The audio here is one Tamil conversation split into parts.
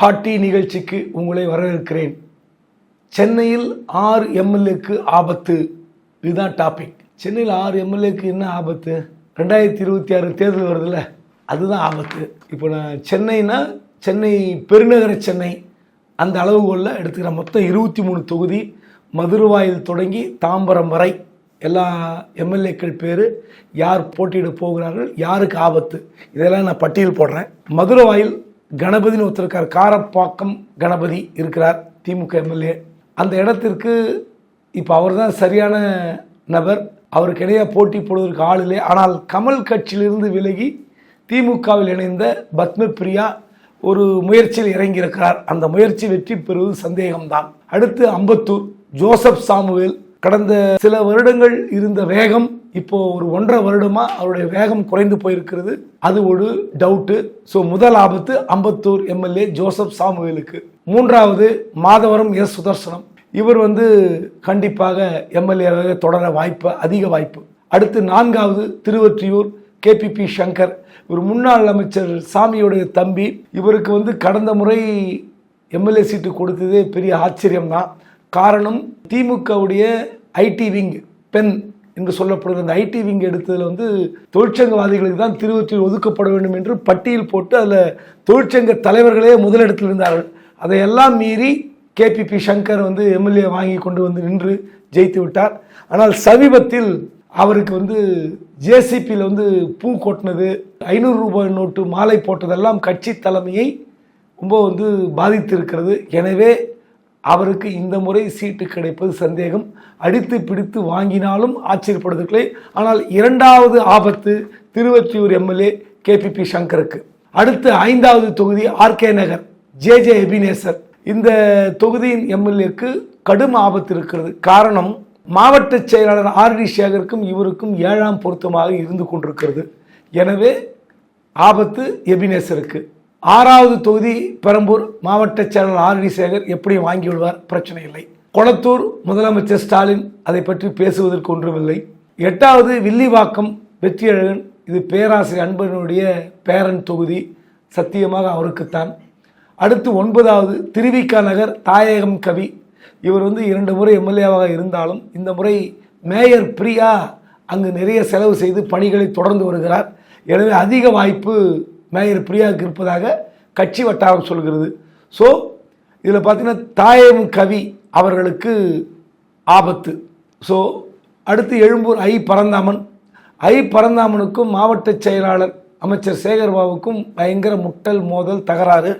ஹாட்டி நிகழ்ச்சிக்கு உங்களை வரவேற்கிறேன். சென்னையில் ஆறு எம்எல்ஏக்கு ஆபத்து. இதுதான் டாபிக் சென்னையில் ஆறு எம்எல்ஏக்கு என்ன ஆபத்து? ரெண்டாயிரத்தி இருபத்தி ஆறு தேர்தல் வருதுல்ல அதுதான் ஆபத்து. இப்போ நான் சென்னைனா சென்னை பெருநகர சென்னை அந்த அளவுகோலில் எடுத்துக்கிறேன். மொத்தம் இருபத்தி மூணு தொகுதி மதுரவாயில் தொடங்கி தாம்பரம் வரை. எல்லா எம்எல்ஏக்கள் பேர் யார் போட்டியிட போகிறார்கள் யாருக்கு ஆபத்து? இதெல்லாம் நான் பட்டியல் போடுறேன். மதுரவாயில் கணபதினு ஒருத்தர் இருக்கார் காரப்பாக்கம் கணபதி இருக்கிறார் திமுக எம்எல்ஏ. அந்த இடத்திற்கு இப்போ அவர் தான் சரியான நபர். அவருக்கு இடையே போட்டி போடுவதற்கு ஆள் இல்லை. ஆனால் கமல் கட்சியிலிருந்து விலகி திமுகவில் இணைந்த பத்மபிரியா ஒரு முயற்சியில் இறங்கியிருக்கிறார். அந்த முயற்சி வெற்றி பெறுவது சந்தேகம்தான். அடுத்து அம்பத்தூர் ஜோசப் சாமுவேல் கடந்த சில வருடங்கள் இருந்த வேகம் இப்போ ஒரு ஒன்றரை வருடமா அவருடைய வேகம் குறைந்து போயிருக்கிறது. அது ஒரு டவுட்டு ஸோ முதல் ஆபத்து அம்பத்தூர் எம்எல்ஏ ஜோசப் சாமுவேலுக்கு. மூன்றாவது மாதவரம் எஸ் சுதர்சனம். இவர் வந்து கண்டிப்பாக எம்எல்ஏவாக தொடர வாய்ப்பு அதிக வாய்ப்பு. அடுத்து நான்காவது திருவற்றியூர் கேபிபி சங்கர் இவர் முன்னாள் அமைச்சர் சாமியுடைய தம்பி. இவருக்கு வந்து கடந்த முறை எம்எல்ஏ சீட்டு கொடுத்ததே பெரிய ஆச்சரியம்தான். காரணம் திமுகவுடைய ஐடி விங் பெண் என்று சொல்லப்படுகிற அந்த ஐடி விங் எடுத்ததில் வந்து தொழிற்சங்கவாதிகளுக்கு தான் திருவொற்றியூர் ஒதுக்கப்பட வேண்டும் என்று பட்டியல் போட்டு அதில் தொழிற்சங்க தலைவர்களே முதலிடத்தில் இருந்தார்கள். அதையெல்லாம் மீறி கேபிபி சங்கர் வந்து எம்எல்ஏ வாங்கி கொண்டு வந்து நின்று ஜெயித்து விட்டார். ஆனால் சமீபத்தில் அவருக்கு வந்து ஜேசிபியில் வந்து பூ கொட்டினது ஐநூறு ரூபாய் நோட்டு மாலை போட்டதெல்லாம் கட்சி தலைமையை ரொம்ப வந்து பாதித்திருக்கிறது. எனவே அவருக்கு இந்த முறை சீட்டு கிடைப்பது சந்தேகம். அடித்து பிடித்து வாங்கினாலும் ஆச்சரியப்படுவதில்லை ஆனால் இரண்டாவது ஆபத்து திருவத்தியூர் எம்எல்ஏ கேபிபி சங்கருக்கு. அடுத்து ஐந்தாவது தொகுதி RK Nagar J J Ebenezer இந்த தொகுதியின் எம்எல்ஏக்கு கடும் ஆபத்து இருக்கிறது. காரணம் மாவட்ட செயலாளர் ஆர் டி சேகருக்கும் இவருக்கும் ஏழாம் பொருத்தமாக இருந்து கொண்டிருக்கிறது. எனவே ஆபத்து எபினேசருக்கு. ஆறாவது தொகுதி பெரம்பூர் மாவட்ட செயலாளர் ஆர் டி சேகர் எப்படியும் வாங்கி விடுவார் பிரச்சனை இல்லை. கொளத்தூர் முதலமைச்சர் ஸ்டாலின் அதை பற்றி பேசுவதற்கு ஒன்றுமில்லை. எட்டாவது வில்லிவாக்கம் வெற்றியழகன் இது பேராசிரியர் அன்பனுடைய பேரன் தொகுதி சத்தியமாக அவருக்குத்தான். அடுத்து ஒன்பதாவது திருவிக்கா நகர் தாயகம் கவி இவர் வந்து இரண்டு முறை எம்எல்ஏவாக இருந்தாலும் இந்த முறை மேயர் பிரியா அங்கு நிறைய செலவு செய்து பணிகளை தொடர்ந்து வருகிறார். எனவே அதிக வாய்ப்பு மேயர் பிரியாவுக்கு இருப்பதாக கட்சி வட்டாரம் சொல்கிறது. ஸோ இதில் பார்த்தீங்கன்னா தாயம் கவி அவர்களுக்கு ஆபத்து. ஸோ அடுத்து எழும்பூர் ஐ பரந்தாமன். ஐ பரந்தாமனுக்கும் மாவட்ட செயலாளர் அமைச்சர் சேகர்பாபுக்கும் பயங்கர முட்டல் மோதல் தகராறு.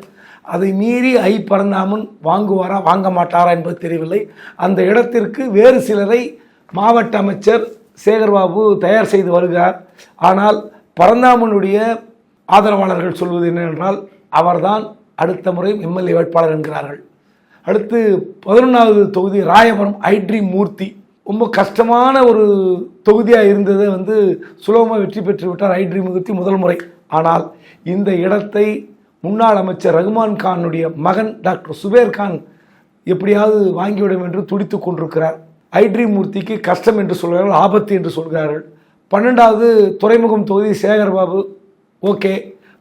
அதை மீறி ஐ பரந்தாமன் வாங்குவாரா வாங்க மாட்டாரா என்பது தெரியவில்லை. அந்த இடத்திற்கு வேறு சிலரை மாவட்ட அமைச்சர் சேகர்பாபு தயார் செய்து வருகிறார். ஆனால் பரந்தாமனுடைய ஆதரவாளர்கள் சொல்வது என்னவென்றால் அவர்தான் அடுத்த முறை எம்எல்ஏ வேட்பாளர் என்கிறார்கள். அடுத்து பதினொன்றாவது தொகுதி ராயபுரம் ஐட்ரி மூர்த்தி. ரொம்ப கஷ்டமான ஒரு தொகுதியாக இருந்ததை வந்து சுலபமாக வெற்றி பெற்று விட்டார் ஐட்ரி மூர்த்தி முதல் முறை. ஆனால் இந்த இடத்தை முன்னாள் அமைச்சர் ரகுமான் கானுடைய மகன் டாக்டர் சுபேர் கான் எப்படியாவது வாங்கிவிடும் என்று துடித்து கொண்டிருக்கிறார். ஐட்ரி மூர்த்திக்கு கஷ்டம் என்று சொல்கிறார்கள் ஆபத்து என்று சொல்கிறார்கள். பன்னெண்டாவது துறைமுகம் தொகுதி சேகர்பாபு ஓகே.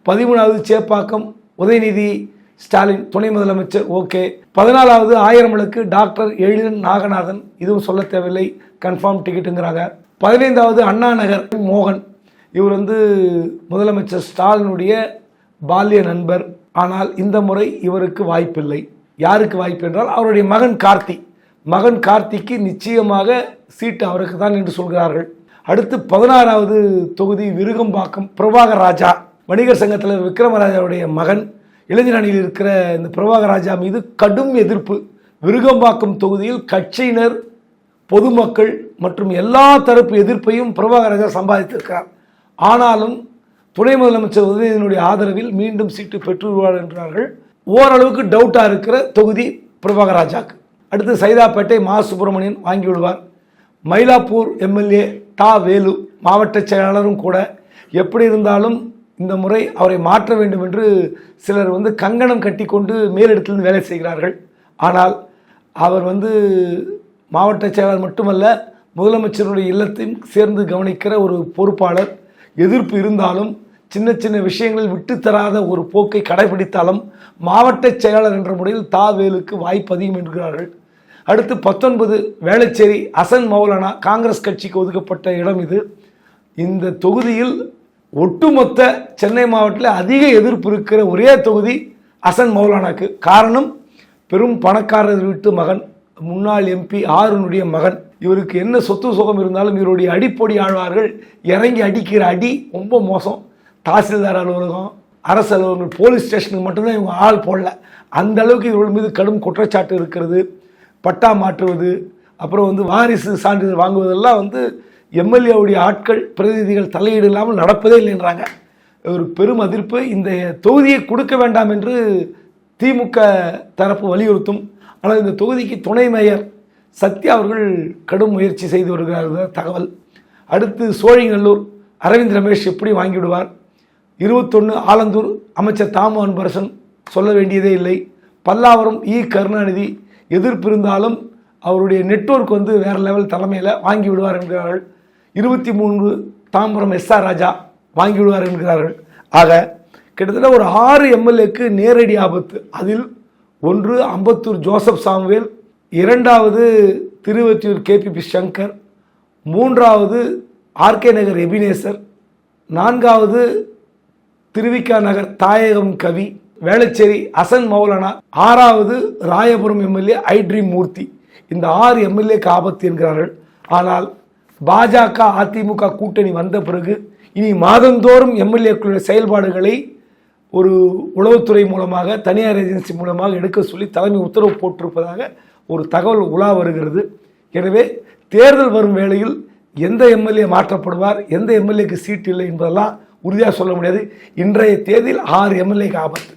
பதிமூணாவது சேப்பாக்கம் உதயநிதி ஸ்டாலின் துணை முதலமைச்சர் ஓகே. பதினாலாவது ஆயிரம் விளக்கு டாக்டர் எழிலன் நாகநாதன் இதுவும் சொல்ல தேவையில்லை கன்ஃபார்ம் டிக்கெட்டுங்கிறாங்க. பதினைந்தாவது அண்ணா நகர் மோகன். இவர் வந்து முதலமைச்சர் ஸ்டாலினுடைய பால்ய நண்பர். ஆனால் இந்த முறை இவருக்கு வாய்ப்பில்லை. யாருக்கு வாய்ப்பு என்றால் அவருடைய மகன் கார்த்தி. மகன் கார்த்திக்கு நிச்சயமாக சீட்டு அவருக்கு தான் என்று சொல்கிறார்கள். அடுத்து பதினாறாவது தொகுதி விருகம்பாக்கம் பிரபாகர் ராஜா. வணிகர் சங்கத்தில் விக்ரமராஜாவுடைய மகன். இளைஞர் அணியில் இருக்கிற இந்த பிரபாகர் ராஜா மீது கடும் எதிர்ப்பு. விருகம்பாக்கம் தொகுதியில் கட்சியினர் பொதுமக்கள் மற்றும் எல்லா தரப்பு எதிர்ப்பையும் பிரபாகர் ராஜா சம்பாதித்திருக்கிறார். ஆனாலும் துணை முதலமைச்சர் உதயநிதியினுடைய ஆதரவில் மீண்டும் சீட்டு பெற்றுவார் என்றார்கள். ஓரளவுக்கு டவுட்டாக இருக்கிற தொகுதி பிரபாகர் ராஜாக்கு. அடுத்து சைதாப்பேட்டை மா. சுப்பிரமணியன் வாங்கி விடுவார் மயிலாப்பூர் எம்எல்ஏ தா வேலு மாவட்ட செயலாளரும் கூட எப்படி இருந்தாலும் இந்த முறை அவரை மாற்ற வேண்டும் என்று சிலர் வந்து கங்கணம் கட்டிக்கொண்டு மேலிடத்திலிருந்து வேலை செய்கிறார்கள். ஆனால் அவர் வந்து மாவட்ட செயலாளர் மட்டுமல்ல முதலமைச்சருடைய இல்லத்தையும் சேர்ந்து கவனிக்கிற ஒரு பொறுப்பாளர். எதிர்ப்பு இருந்தாலும் சின்ன சின்ன விஷயங்களில் விட்டுத்தராத ஒரு போக்கை கடைபிடித்தாலும் மாவட்ட செயலாளர் என்ற முறையில் தாவேலுக்கு வாய்ப்பு அதிகம் என்கிறார்கள். அடுத்து பத்தொன்பது வேளச்சேரி அசன் மௌலானா காங்கிரஸ் கட்சிக்கு ஒதுக்கப்பட்ட இடம் இது. இந்த தொகுதியில் ஒட்டுமொத்த சென்னை மாவட்டத்தில் அதிக எதிர்ப்பு இருக்கிற ஒரே தொகுதி அசன் மௌலானாக்கு காரணம் பெரும் பணக்காரர் வீட்டு மகன் முன்னாள் எம்பி ஆருனுடைய மகன். இவருக்கு என்ன சொத்து சுகம் இருந்தாலும் இவருடைய அடிப்பொடி ஆழ்வார்கள் இறங்கி அடிக்கிற அடி ரொம்ப மோசம். தாசில்தார் அலுவலகம் அரசு அலுவலகம் போலீஸ் ஸ்டேஷனுக்கு மட்டும்தான் இவங்க ஆள் போடல. அந்த அளவுக்கு இவர்கள் மீது கடும் குற்றச்சாட்டு இருக்கிறது. பட்டா மாற்றுவது அப்புறம் வந்து வாரிசு சான்றிதழ் வாங்குவதெல்லாம் வந்து எம்எல்ஏவுடைய ஆட்கள் பிரதிநிதிகள் தலையீடு இல்லாமல் நடப்பதே இல்லைன்றாங்க. ஒரு பெரும் அதிர்ப்பு. இந்த தொகுதியை கொடுக்க வேண்டாம் என்று திமுக தரப்பு வலியுறுத்தும். ஆனால் இந்த தொகுதிக்கு துணை மேயர் சத்யா அவர்கள் கடும் முயற்சி செய்து வருகிறார்கள் தகவல். அடுத்து சோழிங்கநல்லூர் அரவிந்த் ரமேஷ் எப்படி வாங்கிவிடுவார்? இருபத்தொன்று ஆலந்தூர் அமைச்சர் தாமோ அன்பரசன் சொல்ல வேண்டியதே இல்லை. பல்லாவரம் இ கருணாநிதி எதிர்ப்பு இருந்தாலும் அவருடைய நெட்வொர்க் வந்து வேறு லெவல் தலைமையில் வாங்கி விடுவார் என்கிறார்கள். இருபத்தி மூன்று தாம்பரம் எஸ்ஆர் ராஜா வாங்கி விடுவார் என்கிறார்கள். ஆக கிட்டத்தட்ட ஒரு ஆறு எம்எல்ஏக்கு நேரடி ஆபத்து. அதில் ஒன்று அம்பத்தூர் ஜோசப் சாமுவேல் இரண்டாவது திருவொற்றியூர் கேபிபி சங்கர் மூன்றாவது ஆர்கே நகர் எபினேசர் நான்காவது திருவிக்கா நகர் தாயகம் கவி வேளச்சேரி அசன் மௌலானா ஆறாவது ராயபுரம் எம்எல்ஏ ஐட்ரி மூர்த்தி. இந்த ஆறு எம்எல்ஏக்கு ஆபத்து என்கிறார்கள். ஆனால் பாஜக அதிமுக கூட்டணி வந்த பிறகு இனி மாதந்தோறும் எம்எல்ஏக்களுடைய செயல்பாடுகளை ஒரு உளவுத்துறை மூலமாக தனியார் ஏஜென்சி மூலமாக எடுக்க சொல்லி தலைமை உத்தரவு போட்டிருப்பதாக ஒரு தகவல் உலா வருகிறது. எனவே தேர்தல் வரும் வேளையில் எந்த எம்எல்ஏ மாற்றப்படுவார் எந்த எம்எல்ஏக்கு சீட் இல்லை என்பதெல்லாம் உறுதியாக சொல்ல முடியாது. இன்றைய தேதியில் ஆறு எம்எல்ஏக்கு ஆபத்து.